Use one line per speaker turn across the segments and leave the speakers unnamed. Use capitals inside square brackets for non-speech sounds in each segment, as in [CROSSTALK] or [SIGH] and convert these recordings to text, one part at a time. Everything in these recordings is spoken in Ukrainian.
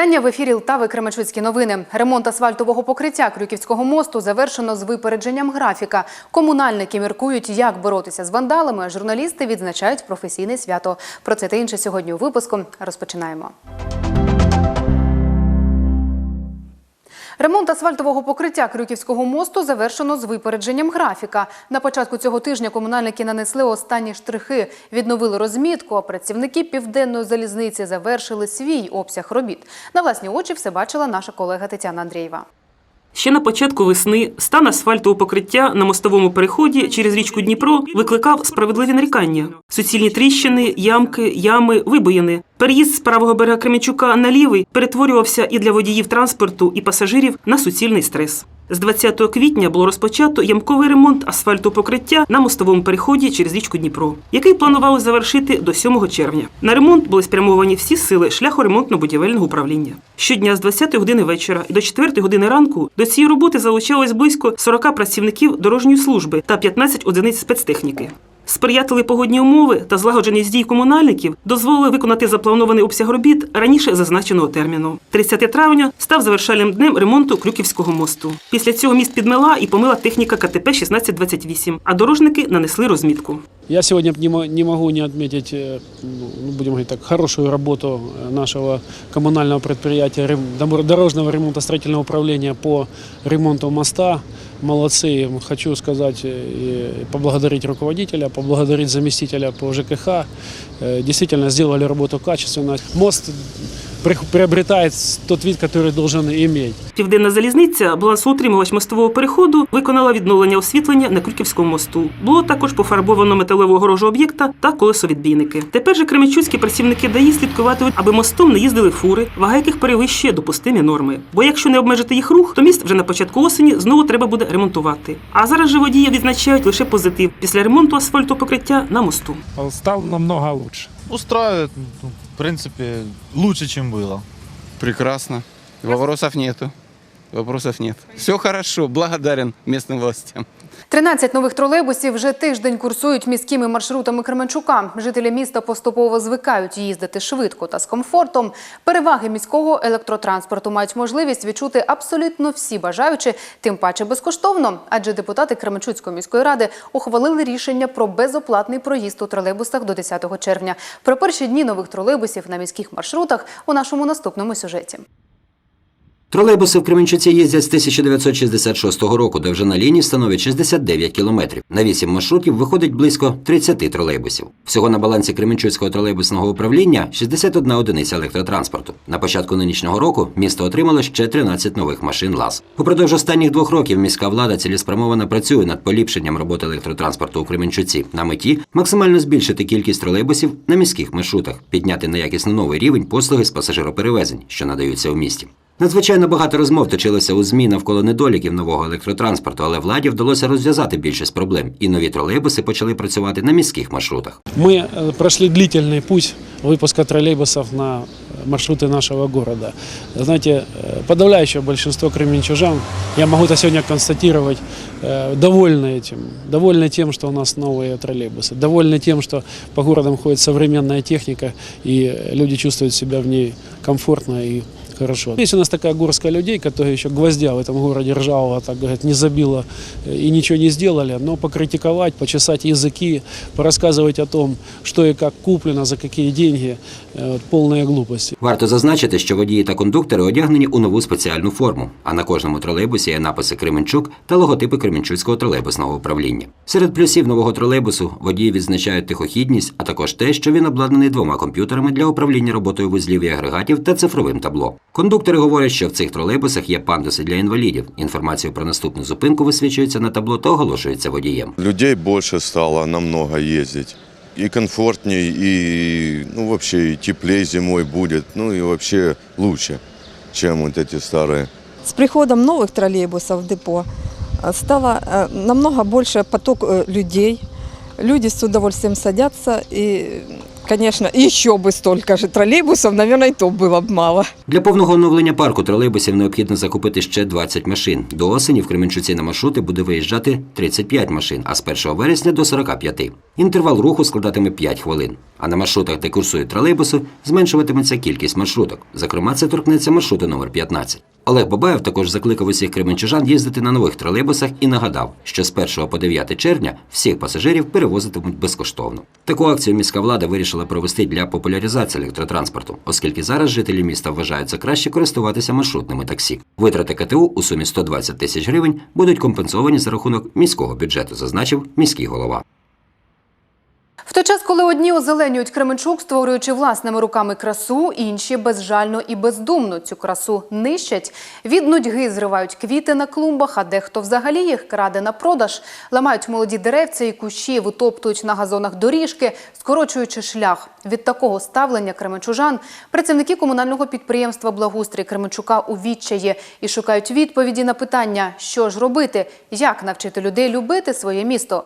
Вітання в ефірі Лтави Кременчуцькі новини. Ремонт асфальтового покриття Крюківського мосту завершено з випередженням графіка. Комунальники міркують, як боротися з вандалами. а Журналісти відзначають професійне свято. Про це та інше сьогодні у випуску. Розпочинаємо. Ремонт асфальтового покриття Крюківського мосту завершено з випередженням графіка. На початку цього тижня комунальники нанесли останні штрихи, відновили розмітку, а працівники південної залізниці завершили свій обсяг робіт. На власні очі все бачила наша колега Тетяна Андрієва.
Ще на початку весни стан асфальтового покриття на мостовому переході через річку Дніпро викликав справедливі нарікання: суцільні тріщини, ямки, ями, вибоїни. Переїзд з правого берега Кременчука на лівий перетворювався і для водіїв транспорту, і пасажирів на суцільний стрес. З 20 квітня було розпочато ямковий ремонт асфальту покриття на мостовому переході через річку Дніпро, який планували завершити до 7 червня. На ремонт були спрямовані всі сили шляху ремонтно-будівельного управління. Щодня з 20 години вечора і до 4 години ранку до цієї роботи залучалось близько 40 працівників дорожньої служби та 15 одиниць спецтехніки. Сприятливі погодні умови та злагодженість дій комунальників дозволили виконати запланований обсяг робіт раніше зазначеного терміну. 30 травня став завершальним днем ремонту Крюківського мосту. Після цього міст підмела і помила техніка КТП 1628, а дорожники нанесли розмітку.
Я сегодня не мо- не не отметить, э, ну, будем говорить так, хорошую работу э, нашего коммунального предприятия дорожного ремонтно-строительного управления по ремонту моста Молодцы, хочу сказать, э, и поблагодарить руководителя, поблагодарить заместителя по ЖКХ. Э, Действительно сделали работу качественно. Мост при- приобретает тот вид, который должен иметь.
Південна залізниця, балансоутримувач мостового переходу, виконала відновлення освітлення на Крюківському мосту. Було також пофарбовано металеву огорожу об'єкта та колесовідбійники. Тепер же кременчуцькі працівники ДАІ слідкуватимуть, аби мостом не їздили фури, вага яких перевищує допустимі норми. Бо якщо не обмежити їх рух, то міст вже на початку осені знову треба буде ремонтувати. А зараз же водії відзначають лише позитив після ремонту асфальтового покриття на мосту.
стал намного лучше.
Устраивает, ну, принципе, лучше, чем было.
Прекрасно. Вопросов нету. Вопросов нет. Все хорошо. Благодарен местным властям.
13 нових тролейбусів вже тиждень курсують міськими маршрутами Кременчука. Жителі міста поступово звикають їздити швидко та з комфортом. Переваги міського електротранспорту мають можливість відчути абсолютно всі бажаючі, тим паче безкоштовно. Адже депутати Кременчуцької міської ради ухвалили рішення про безоплатний проїзд у тролейбусах до 10 червня. Про перші дні нових тролейбусів на міських маршрутах у нашому наступному сюжеті.
Тролейбуси в Кременчуці їздять з 1966 року. Довжина лінії становить 69 кілометрів. На 8 маршрутів виходить близько 30 тролейбусів. Всього на балансі Кременчуцького тролейбусного управління 61 одиниця електротранспорту. На початку нинішнього року місто отримало ще 13 нових машин ЛАЗ. Упродовж останніх двох років міська влада цілеспрямовано працює над поліпшенням роботи електротранспорту у Кременчуці на меті максимально збільшити кількість тролейбусів на міських маршрутах, підняти на якісно новий рівень послуги з пасажироперевезень, що надаються у місті. Надзвичайно багато розмов точилося у ЗМІ навколо недоліків нового електротранспорту, але владі вдалося розв'язати більшість проблем, і нові тролейбуси почали працювати на міських маршрутах.
Мы э, прошли длительный путь выпуска троллейбусов на маршруты нашего города. Знаете, э, подавляющее большинство кременчужан, я могу это сегодня констатировать, э, довольны этим. Довольны тем, что у нас новые троллейбусы. Довольны тем, что по городам ходит современная техника, и люди чувствуют себя в ней комфортно и хорошо. Есть у нас такая горстка людей, которые еще гвоздя в этом городе ржавого, так говорят, не забило э, и ничего не сделали, но покритиковать, почесать языки, порассказывать о том, что и как куплено, за какие деньги, э, вот полная глупость.
Варто зазначити, що водії та кондуктори одягнені у нову спеціальну форму, а на кожному тролейбусі є написи Кременчук та логотипи Кременчуцького тролейбусного управління. Серед плюсів нового тролейбусу водії відзначають тихохідність, а також те, що він обладнаний двома комп'ютерами для управління роботою вузлів і агрегатів та цифровим табло. Кондуктори говорять, що в цих тролейбусах є пандуси для інвалідів. Інформацію про наступну зупинку висвічується на табло та оголошується водієм.
Людей больше стало намного ездить. И комфортней, и ну, вообще и теплее зимой будет, ну и вообще лучше, чем вот эти старые.
С приходом новых троллейбусов в депо э, стало э, намного больше поток э, людей. Люди с удовольствием садятся и Конечно, еще бы столько же троллейбусов, наверное, и то было бы мало.
Для повного оновлення парку тролейбусів необхідно закупити ще 20 машин. До осені в Кременчуці на маршрути буде виїжджати 35 машин, а з 1 вересня до 45. Інтервал руху складатиме 5 хвилин. А на маршрутах, де курсують тролейбуси, зменшуватиметься кількість маршруток. Зокрема, це торкнеться маршруту номер 15. Олег Бабаєв також закликав усіх кременчужан їздити на нових тролейбусах і нагадав, що з 1 по 9 червня всіх пасажирів перевозитимуть безкоштовно. Таку акцію міська влада вирішила провести для популяризації електротранспорту, оскільки зараз жителі міста вважають за краще користуватися маршрутними таксі. Витрати КТУ у сумі 120 тисяч гривень будуть компенсовані за рахунок міського бюджету, зазначив міський голова.
В той час, коли одні озеленюють Кременчук, створюючи власними руками красу, інші безжально і бездумно цю красу нищать. Від нудьги зривають квіти на клумбах, а дехто взагалі їх краде на продаж, ламають молоді деревця і кущі, витоптують на газонах доріжки, скорочуючи шлях. Від такого ставлення кременчужан працівники комунального підприємства Благустрій Кременчука у відчаї і шукають відповіді на питання, що ж робити, як навчити людей любити своє місто.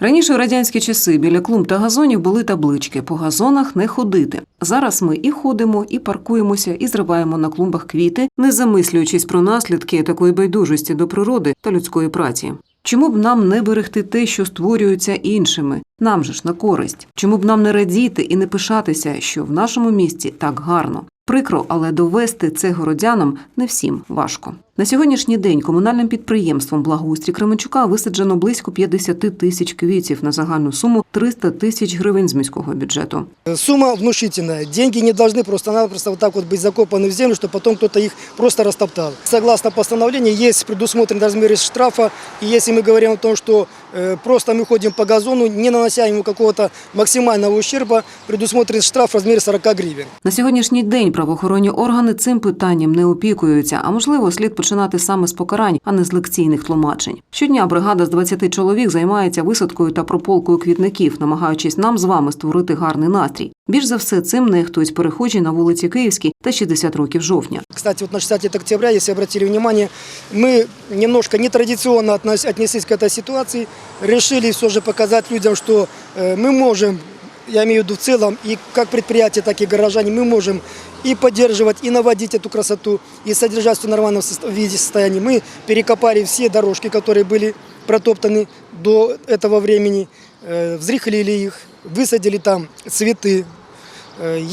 Раніше в радянські часи біля клумб та газонів були таблички по газонах не ходити. Зараз ми і ходимо, і паркуємося, і зриваємо на клумбах квіти, не замислюючись про наслідки такої байдужості до природи та людської праці. Чому б нам не берегти те, що створюється іншими? Нам же ж на користь. Чому б нам не радіти і не пишатися, що в нашому місті так гарно? Прикро, але довести це городянам не всім важко. На сьогоднішній день комунальним підприємством Благоустрій Кременчука висаджено близько 50 тисяч квітів на загальну суму 300 тисяч гривень з міського бюджету.
Сумма внушительная. Деньги не должны просто-напросто вот так вот быть закопаны в землю, чтобы потом кто-то их просто растоптал. Согласно постановлению, есть предусмотрен размер штрафа. И если мы говорим о том, что э, просто мы ходим по газону, не нанося ему какого-то максимального ущерба, предусмотрен штраф в размере 40 гривен.
На сьогоднішній день правоохоронні органи цим питанням не опікуються, а можливо, слід починати саме з покарань, а не з лекційних тлумачень. Щодня бригада з 20 чоловік займається висадкою та прополкою квітників, намагаючись нам з вами створити гарний настрій. Більш за все цим нехтують перехожі на вулиці Київській та 60 років жовтня.
Кстати, вот на 60 октября, если обратили внимание, мы немножко нетрадиционно относ- отнеслись к этой ситуации, решили все же показать людям, что э, мы можем, я имею в виду в целом, и как предприятие, так и горожане, мы можем и поддерживать, и наводить эту красоту, и содержать все в нормальном состо- виде состоянии. Мы перекопали все дорожки, которые были протоптаны до этого времени, э, взрыхлили их, высадили там цветы, Э,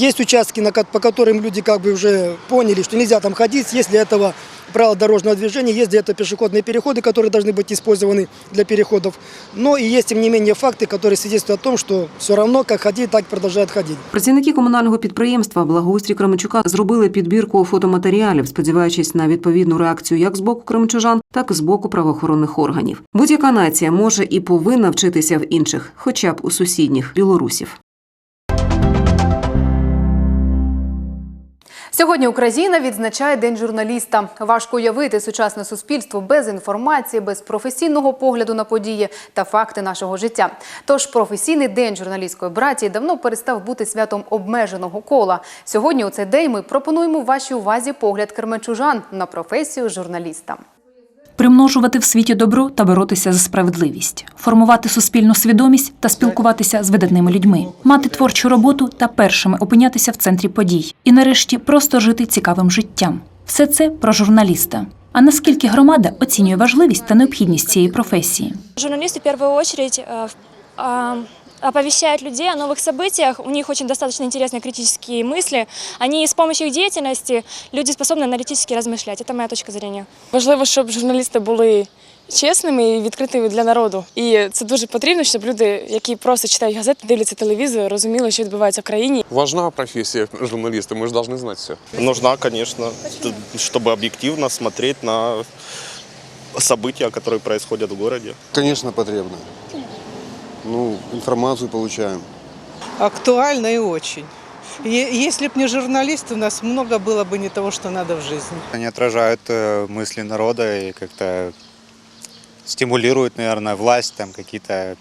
Есть участки, на ко- по которым люди как бы уже поняли, что нельзя там ходить, есть для этого правила дорожного движения, есть для этого пешеходные переходы, которые должны быть использованы для переходов. Но и есть, тем не менее, факты, которые свидетельствуют о том, что все равно, как ходить, так продолжают ходить.
Працівники комунального підприємства Благоустрій Кременчука зробили підбірку фотоматеріалів, сподіваючись на відповідну реакцію як з боку кременчужан, так і з боку правоохоронних органів. Будь-яка нація може і повинна вчитися в інших, хоча б у сусідніх білорусів.
Сьогодні Україна відзначає День журналіста. Важко уявити сучасне суспільство без інформації, без професійного погляду на події та факти нашого життя. Тож професійний день журналістської братії давно перестав бути святом обмеженого кола. Сьогодні у цей день ми пропонуємо вашій увазі погляд керменчужан на професію журналіста.
Примножувати в світі добро та боротися за справедливість, формувати суспільну свідомість та спілкуватися з видатними людьми, мати творчу роботу та першими опинятися в центрі подій, і нарешті просто жити цікавим життям. Все це про журналіста. А наскільки громада оцінює важливість та необхідність цієї професії?
Журналисты в первую очередь э, в- а, оповещают людей о новых событиях. У них очень достаточно интересные критические мысли. Они с помощью их деятельности люди способны аналитически размышлять. Это моя точка зрения.
Важливо, щоб журналісти були чесними і відкритими для народу. І це дуже потрібно, щоб люди, які просто читають газети, дивляться телевізор, розуміли, що відбувається в країні.
Важна профессия журналиста, мы же должны знать все.
Нужна, конечно, т- чтобы объективно смотреть на события, которые происходят в городе.
Конечно, потребно. Ну, информацию получаем.
Актуально и очень. Е- Если бы не журналисты, у нас много было бы не того, что надо в жизни.
Они отражают э, мысли народа и как-то стимулируют, наверное, власть, там какие-то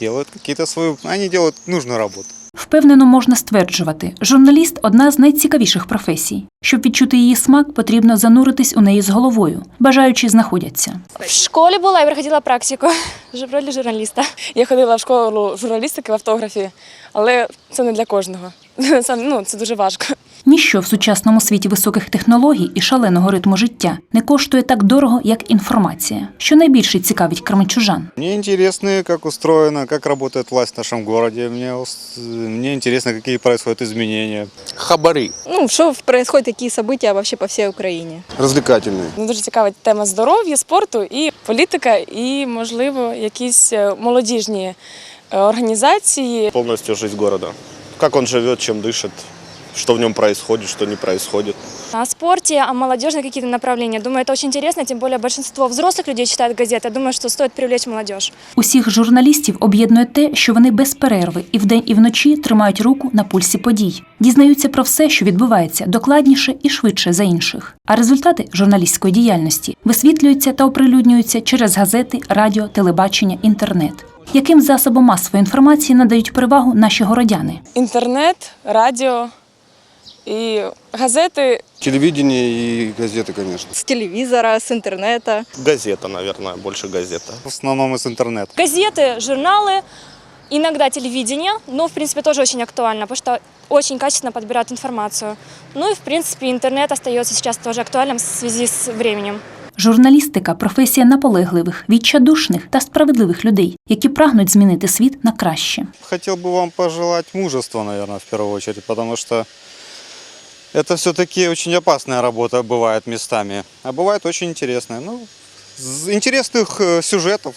делают какие-то свою, они делают нужную работу.
В Впевнено можна стверджувати, журналіст одна з найцікавіших професій. Щоб відчути її смак, потрібно зануритись у неї з головою. Бажаючі знаходяться.
В школі була і проходила практику [LAUGHS] в ролі журналіста.
Я ходила в школу журналістики в автографі, але це не для кожного. [LAUGHS] Це, ну, це дуже важко.
Ніщо в сучасному світі високих технологій і шаленого ритму життя не коштує так дорого, як інформація, що найбільше цікавить кременчужан.
Мне интересно, как устроено, как работает власть в нашем городе. Мне, ус- мне интересно, какие происходят изменения.
Хабари.
Ну, что происходят такие события вообще по всей Украине.
Развлекательные.
Мене дуже цікавить тема здоров'я, спорту і політика, і, можливо, якісь е, молодіжні е, організації.
Полностью жизнь города. Как он живет, чем дышит, что в нем происходит, что не происходит.
О спорте, о молодежных какие-то направления. Думаю, это очень интересно, тем более большинство взрослых людей читают газеты. Думаю, что стоит привлечь молодежь.
Усіх журналістів об'єднує те, що вони без перерви і вдень, і вночі тримають руку на пульсі подій, дізнаються про все, що відбувається, докладніше і швидше за інших. А результати журналістської діяльності висвітлюються та оприлюднюються через газети, радіо, телебачення, інтернет. Яким засобам масової інформації надають перевагу наші городяни?
Інтернет, радіо і газети.
Телевидение и газеты, конечно.
С телевизора, с интернета.
Газета, наверное, больше газета.
В основном из интернета.
Газеты, журналы, иногда телевидение, но, в принципе, тоже очень актуально, потому что очень качественно подбирают информацию. Ну и, в принципе, интернет остается сейчас тоже актуальным в связи с временем.
Журналістика професія наполегливих, відчадушних та справедливих людей, які прагнуть змінити світ на краще.
Хотел бы вам пожелать мужества, наверное, в первую очередь, потому что это все-таки очень опасная работа бывает местами, а бывает очень интересная. Ну, з- интересных э, сюжетов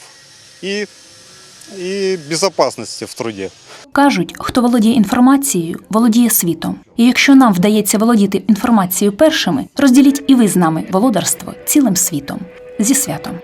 и, и безопасности в труде.
Кажуть, хто володіє інформацією, володіє світом. І якщо нам вдається володіти інформацією першими, розділіть і ви з нами володарство цілим світом. Зі святом.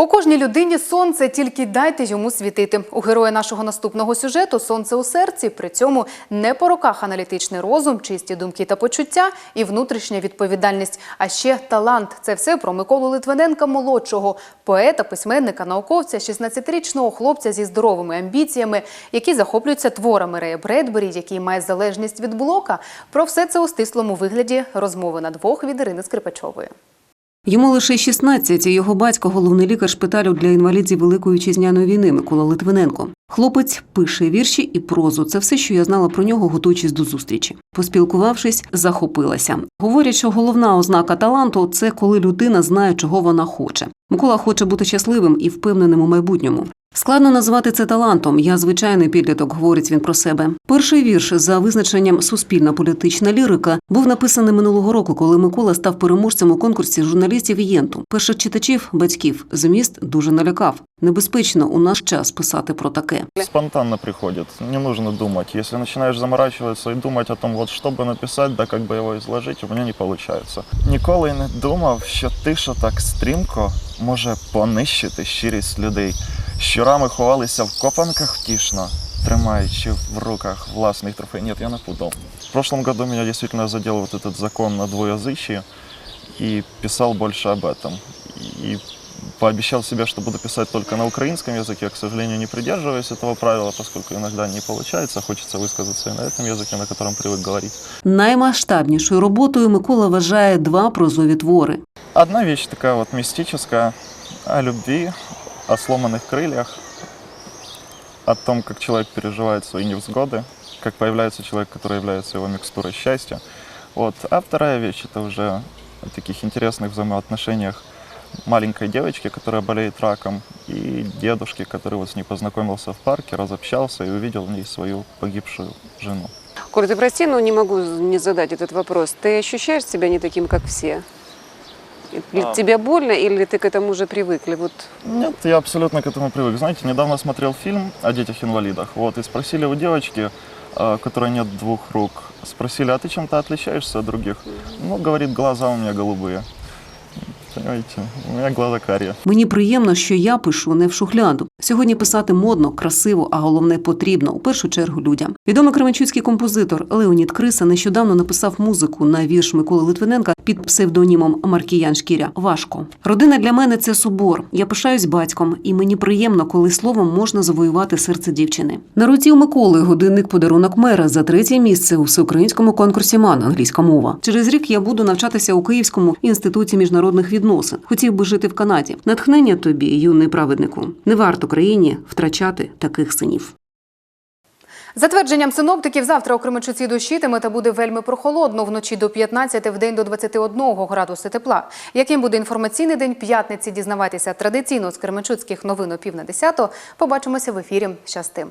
У кожній людині сонце, тільки дайте йому світити. У героя нашого наступного сюжету сонце у серці. При цьому не по роках аналітичний розум, чисті думки та почуття і внутрішня відповідальність. А ще талант. Це все про Миколу Литвиненка молодшого, поета, письменника, науковця, 16-річного хлопця зі здоровими амбіціями, який захоплюється творами Рея Бредбері, який має залежність від блока. Про все це у стислому вигляді розмови на двох від Ірини Скрипачової.
Йому лише 16, і його батько головний лікар шпиталю для інвалідів Великої вітчизняної війни Микола Литвиненко. Хлопець пише вірші і прозу. Це все, що я знала про нього, готуючись до зустрічі. Поспілкувавшись, захопилася. Говорять, що головна ознака таланту це коли людина знає, чого вона хоче. Микола хоче бути щасливим і впевненим у майбутньому. Складно назвати це талантом. Я звичайний підліток, говорить він про себе. Перший вірш за визначенням суспільна політична лірика був написаний минулого року, коли Микола став переможцем у конкурсі журналістів Єнту. Перших читачів, батьків, зміст дуже налякав. Небезпечно у наш час писати про таке.
Спонтанно приходит, не нужно думать. Если начинаешь заморачиваться и думать о том, вот что бы написать, да как бы его изложить, у меня не получается. Ніколи не думав, що тиша так стрімко може понищити щирість людей. Щурами ховалися в копанках втішно, тримаючи в руках власних трофей. Нет, я напутал. В прошлом году меня действительно задел вот этот закон на двуязычие и писал больше об этом. И пообещал себе, что буду писать только на украинском языке. К сожалению, не придерживаюсь этого правила, поскольку иногда не получается. Хочется высказаться и на этом языке, на котором привык говорить.
Наймасштабнішою роботою Микола вважає два прозові твори.
Одна вещь такая вот мистическая о любви, о сломанных крыльях, о том, как человек переживает свои невзгоды, как появляется человек, который является его микстурой счастья. Вот. А вторая вещь это уже о таких интересных взаимоотношениях маленькой девочки, которая болеет раком, и дедушки, который вот с ней познакомился в парке, разобщался и увидел в ней свою погибшую жену.
Коль, ты прости, но не могу не задать этот вопрос. Ты ощущаешь себя не таким, как все? Или
А.
Тебе больно, или ты к этому уже привык? Или вот
Нет, я абсолютно к этому привык. Знаете, недавно смотрел фильм о детях-инвалидах, вот, и спросили у девочки, э, у которой нет двух рук, спросили, а ты чем-то отличаешься от других? Ну, говорит, глаза у меня голубые. У меня глаза карие.
Мені приємно, що я пишу не в шухляду. Сьогодні писати модно, красиво, а головне потрібно у першу чергу людям. Відомий кременчуцький композитор Леонід Криса нещодавно написав музику на вірш Миколи Литвиненка під псевдонімом Маркіян Шкіря. Важко. Родина для мене це собор. Я пишаюсь батьком, і мені приємно, коли словом можна завоювати серце дівчини. На руці у Миколи годинник подарунок мера за третє місце у всеукраїнському конкурсі МАН англійська мова. Через рік я буду навчатися у Київському інституті міжнародних відносин. Хотів би жити в Канаді. Натхнення тобі, юний праведнику. Не варто країні втрачати таких синів.
За твердженням синоптиків, завтра у Кременчуці дощитиме та буде вельми прохолодно вночі до 15, в день до 21 градуси тепла. Яким буде інформаційний день п'ятниці, дізнавайтеся традиційно з Кременчуцьких новин о пів на 10. Побачимося в ефірі. Щастим.